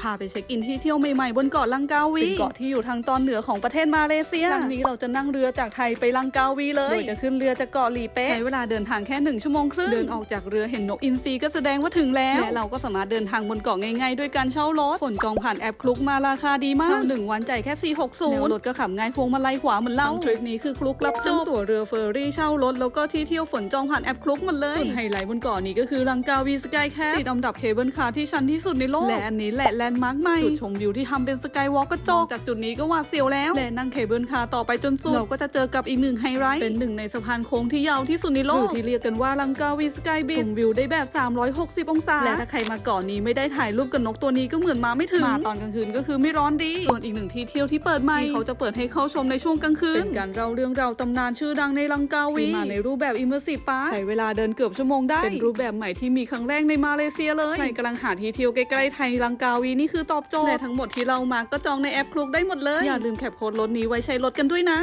พาไปเช็คอินที่เที่ยวใหม่ๆบนเกาะลังกาวีเป็นเกาะที่อยู่ทางตอนเหนือของประเทศมาเลเซียครั้งนี้เราจะนั่งเรือจากไทยไปลังกาวีเลยโดยจะขึ้นเรือจากเกาะหลีเป๊ะใช้เวลาเดินทางแค่หนึ่งชั่วโมงครึ่งเดินออกจากเรือเห็นนกอินทรีก็แสดงว่าถึงแล้วและเราก็สามารถเดินทางบนเกาะง่ายๆด้วยการเช่ารถฝนจองผ่านแอปคลุกมาราคาดีมากเช่าหนึ่งวันจ่ายแค่460แล้วรถก็ขับง่ายพวงมาลัยขวาเหมือนเราทริปนี้คือคลุกรับจบตั๋วเรือเฟอร์รี่เช่ารถแล้วก็ที่เที่ยวฝนจองผ่านแอปคลุกหมดเลยส่วนไฮไลท์บนเกาะนี้ก็คือลังกาวีสกายแคทติดอันดับเคเบิลคาร์ที่ชันที่สุดในโลกและอันนี้แหละแลนด์มาร์คใหม่จุดชมวิวที่ทำเป็นสกายวอล์กกระจกจากจุดนี้ก็หวาดเสียวแล้ว และนั่งเคเบิลคาร์ต่อไปจนสุด เราก็จะเจอกับอีกหนึ่งไฮไลท์เป็นหนึ่งในสะพานโค้งที่ยาวที่สุดในโลกหรือที่เรียกกันว่าลังกาวีสกายบีชมวิวได้แบบ 360 องศา และถ้าใครมาเกาะนี้ไม่ได้ถ่ายรูปกับนกตัวนี้ก็เหมือนมาไม่ถึงมาตอนกลางคืนก็คือไม่ร้อนดีส่วนอีกหนึ่งที่เที่ยวที่เปิดใหม่ที่เขาจะเปิดให้เข้าชมในช่วงกลางคืนเป็นการเล่าเรื่องราวตำนานชื่อดังในลังกาวีที่มาในรูปแบบอิมเมอร์ซีฟปาร์ใช้เวลาเดินเกือบชั่วโมงได้เป็นรูปแบบใหม่ที่มีครั้งแรกในมาเลเซียเลยใครกำลังหาที่เที่ยวใกล้ๆไทยลังกาวีนี่คือตอบโจทย์และทั้งหมดที่เรามาก็จองในแอปคลุกได้หมดเลย อย่าลืมแคปโค้ดรถนี้ไว้ใช้รถกันด้วยนะ